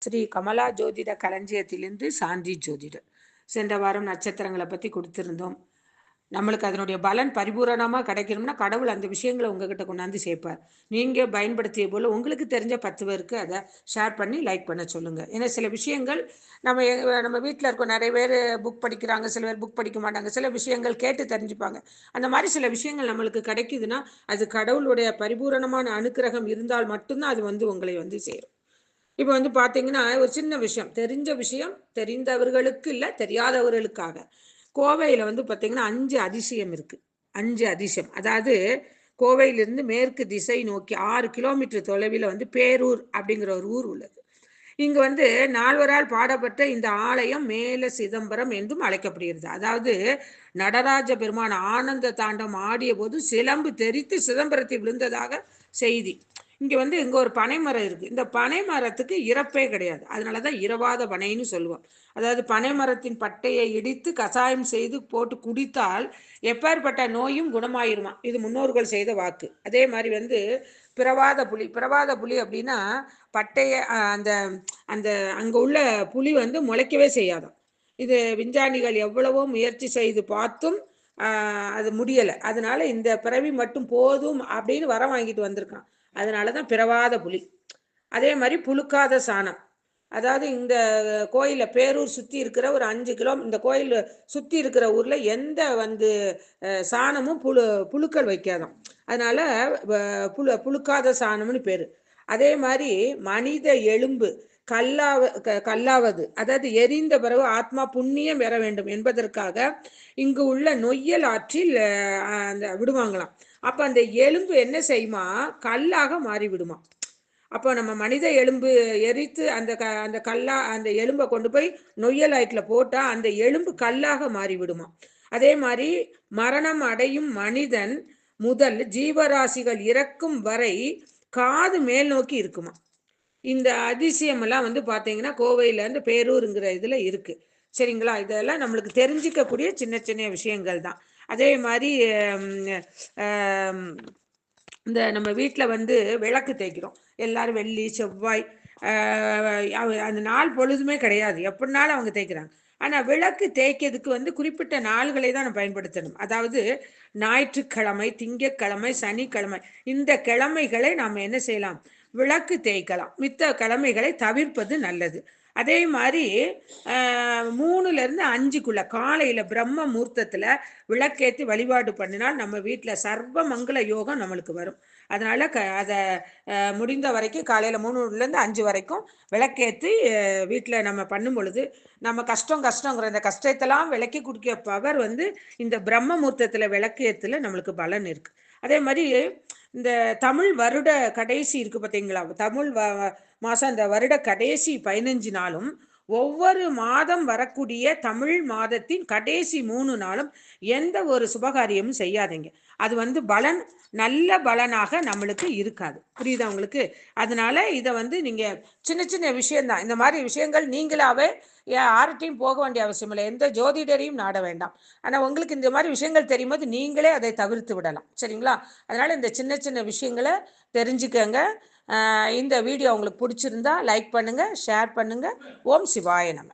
ஸ்ரீ கமலா ஜோதிட களஞ்சியத்திலிருந்து சாந்தி ஜோதிடர். சென்ற வாரம் நட்சத்திரங்களை பற்றி கொடுத்துருந்தோம். நம்மளுக்கு அதனுடைய பலன் பரிபூரணமாக கிடைக்கணும்னா கடவுள் அந்த விஷயங்களை உங்ககிட்ட கொண்டாந்து சேர்ப்பார். நீங்கள் பயன்படுத்திய போல் உங்களுக்கு தெரிஞ்ச பத்து பேருக்கு அதை ஷேர் பண்ணி லைக் பண்ண சொல்லுங்கள் ஏன்னா சில விஷயங்கள் நம்ம எ- நம்ம வீட்டில் இருக்கோம் நிறைய பேர் புக் படிக்கிறாங்க சில பேர் புக் படிக்க மாட்டாங்க சில விஷயங்கள் கேட்டு தெரிஞ்சுப்பாங்க. அந்த மாதிரி சில விஷயங்கள் நம்மளுக்கு கிடைக்குதுன்னா அது கடவுளுடைய பரிபூரணமான அனுக்கிரகம் இருந்தால் மட்டும்தான் அது வந்து உங்களை வந்து சேரும். இப்போ வந்து பார்த்தீங்கன்னா ஒரு சின்ன விஷயம். தெரிஞ்ச விஷயம் தெரிந்தவர்களுக்கு இல்லை தெரியாதவர்களுக்காக. கோவையில் வந்து பார்த்தீங்கன்னா அஞ்சு அதிசயம் இருக்குது அஞ்சு அதிசயம். அதாவது கோவையிலிருந்து மேற்கு திசை நோக்கி ஆறு கிலோமீட்டர் தொலைவில் வந்து பேரூர் அப்படிங்கிற ஒரு ஊர் உள்ளது. இங்கு வந்து நால்வரால் பாடப்பட்ட இந்த ஆலயம் மேல சிதம்பரம் என்றும் அழைக்கப்படுகிறது. அதாவது நடராஜ பெருமான் ஆனந்த தாண்டம் ஆடிய போது சிலம்பு தெரித்து சிதம்பரத்தில் விழுந்ததாக செய்தி. இங்கே வந்து இங்கே ஒரு பனைமரம் இருக்குது இந்த பனைமரத்துக்கு இறப்பே கிடையாது. அதனால தான் இரவாத பனைன்னு சொல்லுவோம். அதாவது பனைமரத்தின் பட்டையை இடித்து கசாயம் செய்து போட்டு குடித்தால் எப்பேற்பட்ட நோயும் குணமாயிருமா? இது முன்னோர்கள் செய்த வாக்கு. அதே மாதிரி வந்து பிரவாத புலி. பிரவாத புலி அப்படின்னா பட்டைய அந்த அந்த அங்கே உள்ள புலி வந்து முளைக்கவே செய்யாதாம். இது விஞ்ஞானிகள் எவ்வளவோ முயற்சி செய்து பார்த்தும் அது முடியலை. அதனால இந்த பிறவி மட்டும் போதும் அப்படின்னு வர வாங்கிட்டு வந்திருக்கான். அதனால தான் பிறவாத புலி. அதே மாதிரி புழுக்காத சாணம். அதாவது இந்த கோயிலில் பேரூர் சுற்றி இருக்கிற ஒரு அஞ்சு கிலோ இந்த கோயில் சுற்றி இருக்கிற ஊரில் எந்த வந்து சாணமும் புழு புழுக்கள் வைக்காதான் அதனால புழு புழுக்காத சாணம்னு பேர். அதே மாதிரி மனித எலும்பு கல்லாவ க- கல்லாவது. அதாவது எரிந்த பிறகு ஆத்மா புண்ணியம் பெற வேண்டும் என்பதற்காக இங்கு உள்ள நொய்யல் ஆற்றில் அந்த விடுவாங்களாம். அப்ப அந்த எலும்பு என்ன செய்யுமா? கல்லாக மாறிவிடுமா. அப்போ நம்ம மனித எலும்பு எரித்து அந்த க அந்த கல்லா அந்த எலும்பை கொண்டு போய் நொய்யல் ஆயிட்டில் போட்டா அந்த எலும்பு கல்லாக மாறிவிடுமா. அதே மாதிரி மரணம் அடையும் மனிதன் முதல் ஜீவராசிகள் இறக்கும் வரை காது மேல் நோக்கி இருக்குமா. இந்த அதிசயம் எல்லாம் வந்து பாத்தீங்கன்னா கோவையில இருந்து பேரூருங்கிற இதுல இருக்கு. சரிங்களா? இதெல்லாம் நம்மளுக்கு தெரிஞ்சிக்கக்கூடிய சின்ன சின்ன விஷயங்கள் தான். அதே மாதிரி இந்த நம்ம வீட்டில் வந்து விளக்கு தேய்க்கிறோம். எல்லாரும் வெள்ளி செவ்வாய் அவ- அந்த நாள் பொழுதுமே கிடையாது. எப்படினாலும் அவங்க தேய்க்கிறாங்க. ஆனால் விளக்கு தேய்க்கிறதுக்கு வந்து குறிப்பிட்ட நாள்களை தான் நம்ம பயன்படுத்தணும். அதாவது ஞாயிற்றுக்கிழமை திங்கட்கிழமை சனிக்கிழமை இந்த கிழமைகளை நாம் என்ன செய்யலாம்? விளக்கு தேய்க்கலாம். மித்த கிழமைகளை தவிர்ப்பது நல்லது. அதே மாதிரி மூணுலேருந்து அஞ்சுக்குள்ள காலையில் பிரம்ம மூர்த்தத்தில் விளக்கேற்றி வழிபாடு பண்ணினால் நம்ம வீட்டில் சர்வ மங்கள யோகம் நம்மளுக்கு வரும். அதனால் க அதை முடிந்த வரைக்கும் காலையில் மூணுலேருந்து அஞ்சு வரைக்கும் விளக்கேற்றி வீட்டில் நம்ம பண்ணும் பொழுது நம்ம கஷ்டம் கஷ்டங்கிற இந்த கஷ்டத்தெல்லாம் விளக்கி குடிக்க பவர் வந்து இந்த பிரம்ம மூர்த்தத்தில் விளக்கேற்றில் நம்மளுக்கு பலன் இருக்குது அதே மாதிரி இந்த தமிழ் வருட கடைசி இருக்கு பார்த்தீங்களா தமிழ் வ- மாசம் அந்த வருட கடைசி பதினஞ்சு நாளும் ஒவ்வொரு மாதம் வரக்கூடிய தமிழ் மாதத்தின் கடைசி மூணு நாளும் எந்த ஒரு சுபகாரியமும் செய்யாதீங்க. அது வந்து பலன் நல்ல பலனாக நம்மளுக்கு இருக்காது. புரியுதா உங்களுக்கு? அதனால இதை வந்து நீங்க சின்ன சின்ன விஷயம்தான். இந்த மாதிரி விஷயங்கள் நீங்களாவே யார்கிட்டையும் போக வேண்டிய அவசியம் இல்லை. எந்த ஜோதிடரையும் நாட வேண்டாம். ஆனால் உங்களுக்கு இந்த மாதிரி விஷயங்கள் தெரியும் போது நீங்களே அதை தவிர்த்து விடலாம். சரிங்களா? அதனால இந்த சின்ன சின்ன விஷயங்களை தெரிஞ்சுக்கங்க. இந்த வீடியோ உங்களுக்கு பிடிச்சிருந்தா லைக் பண்ணுங்க ஷேர் பண்ணுங்க. ஓம் சிவாய நம.